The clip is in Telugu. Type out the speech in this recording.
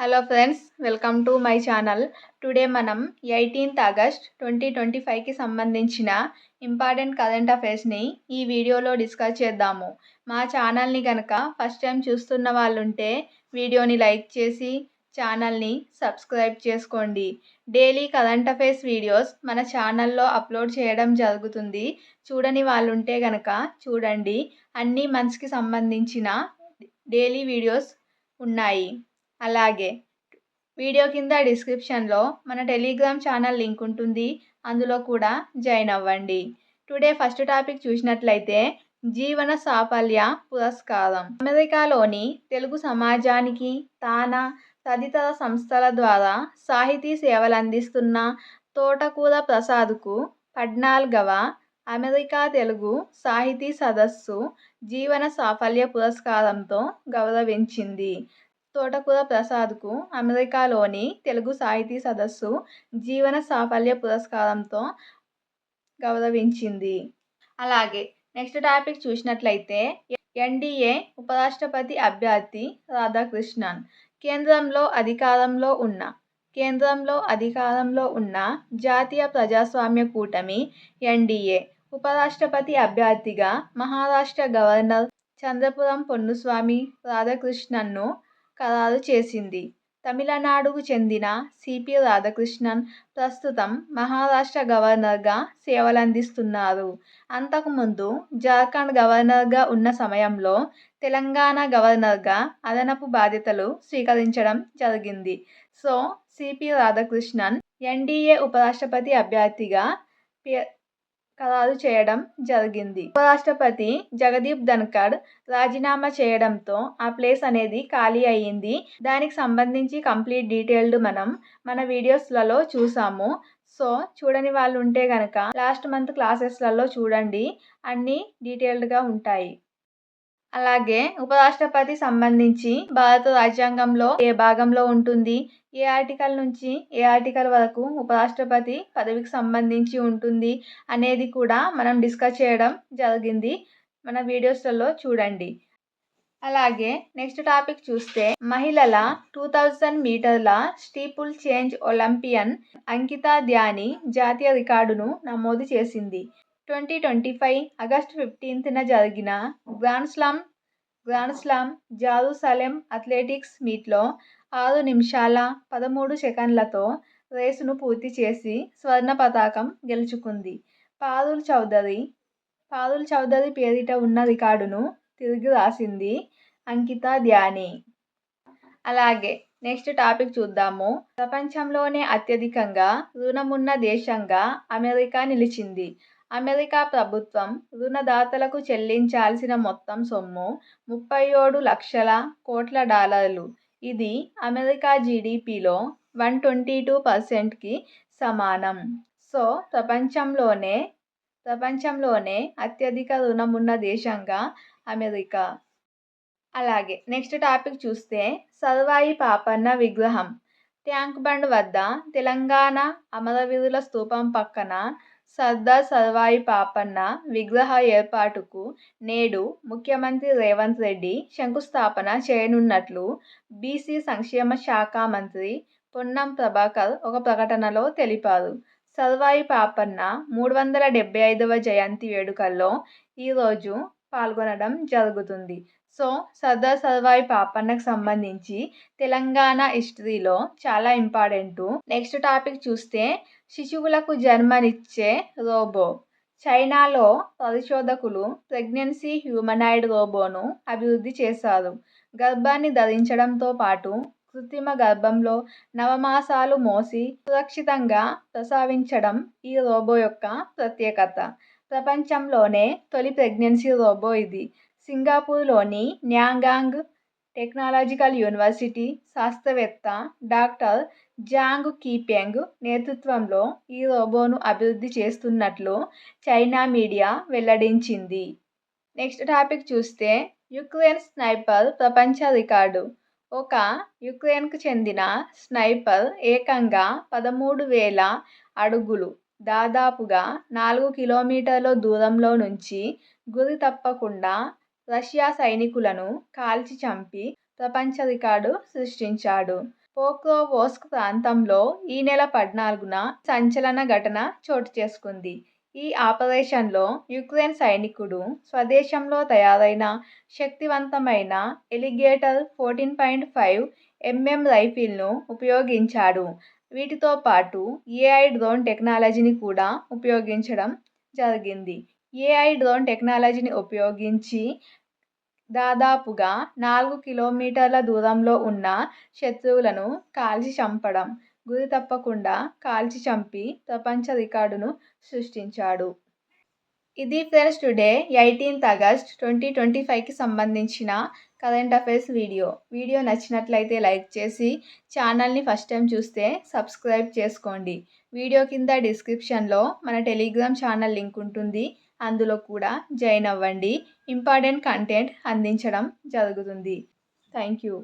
Hello friends welcome to my channel today మనం ఎయిటీన్త్ ఆగస్ట్ ట్వంటీ ట్వంటీ ఫైవ్కి సంబంధించిన ఇంపార్టెంట్ కరెంట్ అఫైర్స్ని ఈ వీడియోలో డిస్కస్ చేద్దాము. మా ఛానల్ని కనుక ఫస్ట్ టైం చూస్తున్న వాళ్ళు ఉంటే వీడియోని లైక్ చేసి ఛానల్ని సబ్స్క్రైబ్ చేసుకోండి. డైలీ కరెంట్ అఫైర్స్ వీడియోస్ మన ఛానల్లో అప్లోడ్ చేయడం జరుగుతుంది. చూడని వాళ్ళు ఉంటే కనుక చూడండి. అన్ని మంత్స్కి సంబంధించిన డైలీ వీడియోస్ ఉన్నాయి. అలాగే వీడియో కింద డిస్క్రిప్షన్లో మన టెలిగ్రామ్ ఛానల్ లింక్ ఉంటుంది. అందులో కూడా జాయిన్ అవ్వండి. టుడే ఫస్ట్ టాపిక్ చూసినట్లయితే జీవన సాఫల్య పురస్కారం. అమెరికాలోని తెలుగు సమాజానికి తాన తదితర సంస్థల ద్వారా సాహితీ సేవలు అందిస్తున్న తోటకూర ప్రసాద్కు పద్నాలుగవ అమెరికా తెలుగు సాహితీ సదస్సు జీవన సాఫల్య పురస్కారంతో గౌరవించింది. తోటకూర ప్రసాద్కు అమెరికాలోని తెలుగు సాహితీ సదస్సు జీవన సాఫల్య పురస్కారంతో గౌరవించింది. అలాగే నెక్స్ట్ టాపిక్ చూసినట్లయితే ఎన్డీఏ ఉపరాష్ట్రపతి అభ్యర్థి రాధాకృష్ణన్. కేంద్రంలో అధికారంలో ఉన్న కేంద్రంలో అధికారంలో ఉన్న జాతీయ ప్రజాస్వామ్య కూటమి ఎన్డీఏ ఉపరాష్ట్రపతి అభ్యర్థిగా మహారాష్ట్ర గవర్నర్ చంద్రపురం పొన్నుస్వామి రాధాకృష్ణన్ను ఖరారు చేసింది. తమిళనాడుకు చెందిన సిపి రాధాకృష్ణన్ ప్రస్తుతం మహారాష్ట్ర గవర్నర్గా సేవలందిస్తున్నారు. అంతకుముందు జార్ఖండ్ గవర్నర్గా ఉన్న సమయంలో తెలంగాణ గవర్నర్గా అదనపు బాధ్యతలు స్వీకరించడం జరిగింది. సో సిపి రాధాకృష్ణన్ ఎన్డీఏ ఉపరాష్ట్రపతి అభ్యర్థిగా ఖరారు చేయడం జరిగింది. ఉపరాష్ట్రపతి జగదీప్ ధన్కర్ రాజీనామా చేయడంతో ఆ ప్లేస్ అనేది ఖాళీ అయ్యింది. దానికి సంబంధించి కంప్లీట్ డీటెయిల్డ్ మనం మన వీడియోస్లలో చూసాము. సో చూడని వాళ్ళు ఉంటే కనుక లాస్ట్ మంత్ క్లాసెస్లలో చూడండి. అన్నీ డీటెయిల్డ్గా ఉంటాయి. అలాగే ఉపరాష్ట్రపతి సంబంధించి భారత రాజ్యాంగంలో ఏ భాగంలో ఉంటుంది? ఏ ఆర్టికల్ నుంచి ఏ ఆర్టికల్ వరకు ఉపరాష్ట్రపతి పదవికి సంబంధించి ఉంటుంది అనేది కూడా మనం డిస్కస్ చేయడం జరిగింది. మన వీడియోస్లలో చూడండి. అలాగే నెక్స్ట్ టాపిక్ చూస్తే మహిళల టూ థౌజండ్ మీటర్ల steeplechase Olympian Ankita Dhyani జాతీయ రికార్డును నమోదు చేసింది. ట్వంటీ ట్వంటీ ఫైవ్ ఆగస్ట్ ఫిఫ్టీన్త్న జరిగిన grand slam grand slam Jerusalem athletics మీట్లో ఆరు నిమిషాల పదమూడు సెకండ్లతో రేసును పూర్తి చేసి స్వర్ణ పతాకం గెలుచుకుంది. పారుల్ చౌదరి పారుల్ చౌదరి పేరిట ఉన్న రికార్డును తిరిగి రాసింది అంకిత ధ్యాని. అలాగే నెక్స్ట్ టాపిక్ చూద్దాము. ప్రపంచంలోనే అత్యధికంగా రుణమున్న దేశంగా అమెరికా నిలిచింది. అమెరికా ప్రభుత్వం రుణదాతలకు చెల్లించాల్సిన మొత్తం సొమ్ము ముప్పై ఏడు లక్షల కోట్ల డాలర్లు. ఇది అమెరికా జీడిపిలో వన్ ట్వంటీ టూ పర్సెంట్కి సమానం. సో ప్రపంచంలోనే ప్రపంచంలోనే అత్యధిక రుణం ఉన్న దేశంగా అమెరికా. అలాగే నెక్స్ట్ టాపిక్ చూస్తే సర్వాయి పాపన్న విగ్రహం. ట్యాంక్ బండ్ వద్ద తెలంగాణ అమరవీరుల స్తూపం పక్కన సర్దార్ సర్వాయి పాపన్న విగ్రహ ఏర్పాటుకు నేడు ముఖ్యమంత్రి రేవంత్ రెడ్డి శంకుస్థాపన చేయనున్నట్లు బీసీ సంక్షేమ శాఖ మంత్రి పొన్నం ప్రభాకర్ ఒక ప్రకటనలో తెలిపారు. సర్వాయి పాపన్న మూడు వందల డెబ్బై ఐదవ జయంతి వేడుకల్లో ఈరోజు పాల్గొనడం జరుగుతుంది. సో సర్దార్ సర్వాయి పాపన్నకు సంబంధించి తెలంగాణ హిస్టరీలో చాలా ఇంపార్టెంటు. నెక్స్ట్ టాపిక్ చూస్తే శిశువులకు జన్మనిచ్చే రోబో. చైనాలో పరిశోధకులు ప్రెగ్నెన్సీ హ్యూమనాయిడ్ రోబోను అభివృద్ధి చేశారు. గర్భాన్ని ధరించడంతో పాటు కృత్రిమ గర్భంలో నవమాసాలు మోసి సురక్షితంగా ప్రసవించడం ఈ రోబో యొక్క ప్రత్యేకత. ప్రపంచంలోనే తొలి ప్రెగ్నెన్సీ రోబో ఇది. సింగపూర్లోని న్యాంగాంగ్ టెక్నాలజికల్ యూనివర్సిటీ శాస్త్రవేత్త డాక్టర్ జాంగ్ కీపెంగ్ నేతృత్వంలో ఈ రోబోను అభివృద్ధి చేస్తున్నట్లు చైనా మీడియా వెల్లడించింది. నెక్స్ట్ టాపిక్ చూస్తే యుక్రెయిన్ స్నైపర్ ప్రపంచ రికార్డు. ఒక యుక్రెయిన్కు చెందిన స్నైపర్ ఏకంగా పదమూడు వేల అడుగులు దాదాపుగా నాలుగు కిలోమీటర్ల దూరంలో నుంచి గురి తప్పకుండా రష్యా సైనికులను కాల్చి చంపి ప్రపంచ రికార్డు సృష్టించాడు. పోక్రోవోస్క్ ప్రాంతంలో ఈ నెల పద్నాలుగున సంచలన ఘటన చోటు చేసుకుంది. ఈ ఆపరేషన్లో యుక్రెయిన్ సైనికుడు స్వదేశంలో తయారైన శక్తివంతమైన alligator fourteen point five MM రైఫిల్ను ఉపయోగించాడు. వీటితో పాటు ఏఐ డ్రోన్ టెక్నాలజీని కూడా ఉపయోగించడం జరిగింది. ఏఐ డ్రోన్ టెక్నాలజీని ఉపయోగించి దాదాపుగా నాలుగు కిలోమీటర్ల దూరంలో ఉన్న శత్రువులను కాల్చి చంపడం గురి తప్పకుండా కాల్చి చంపి ప్రపంచ రికార్డును సృష్టించాడు. ఇది friends today eighteenth August twenty twenty ఫైవ్కి సంబంధించిన కరెంట్ అఫైర్స్ వీడియో. వీడియో నచ్చినట్లయితే లైక్ చేసి ఛానల్ని ఫస్ట్ టైం చూస్తే సబ్స్క్రైబ్ చేసుకోండి. వీడియో కింద డిస్క్రిప్షన్లో మన టెలిగ్రామ్ ఛానల్ లింక్ ఉంటుంది. అందులో కూడా జాయిన్ అవ్వండి. ఇంపార్టెంట్ కంటెంట్ అందించడం జరుగుతుంది. Thank you.